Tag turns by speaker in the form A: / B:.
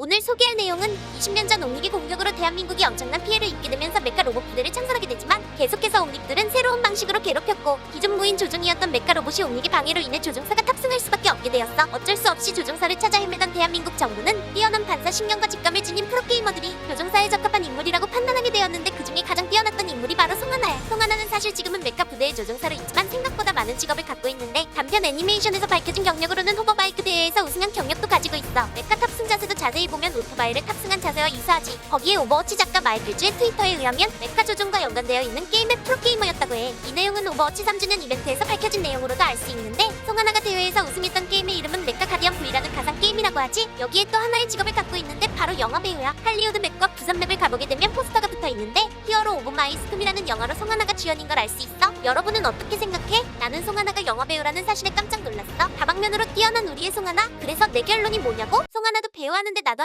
A: 오늘 소개할 내용은 20년 전 옴닉의 공격으로 대한민국이 엄청난 피해를 입게 되면서 메카 로봇 부대를 창설하게 되지만 계속해서 옴닉들은 새로운 방식으로 괴롭혔고 기존 무인 조종이었던 메카 로봇이 옴닉의 방해로 인해 조종사가 탑승할 수밖에 없게 되었어. 어쩔 수 없이 조종사를 찾아 헤매던 대한민국 정부는 뛰어난 반사 신경과 직감을 지닌 프로게이머들이 조종사에 적합한 인물이라고 판단하게 되었는데 그중에 가장 뛰어났던 인물이 바로 송하나야. 송하나는 사실 지금은 메카 부대의 조종사로 있지만 생각보다 많은 직업을 갖고 있는데 단편 애니메이션에서 밝혀진 경력으로는 대회에서 우승한 경력도 가지고 있어. 메카 탑승 자세도 자세히 보면 오토바이를 탑승한 자세와 유사하지. 거기에 오버워치 작가 마이클즈의 트위터에 의하면 메카 조종과 연관되어 있는 게임의 프로게이머였다고 해. 이 내용은 오버워치 3주년 이벤트에서 밝혀진 내용으로도 알 수 있는데 송하나가 대회에서 우승했던 게임의 이름은 메카 가디언 V라는 가상 게임이라고 하지. 여기에 또 하나의 직업을 갖고 있는데 바로 영화 배우야. 할리우드 맵과 부산 맵을 가보게 되면 히어로 오브 마이 스톰이라는 영화로 송하나가 주연인 걸 알 수 있어. 여러분은 어떻게 생각해? 나는 송하나가 영화 배우라는 사실에 깜짝 놀랐어. 다방면으로 뛰어난 우리의 송하나. 그래서 내 결론이 뭐냐고? 송하나도 배우하는데 나도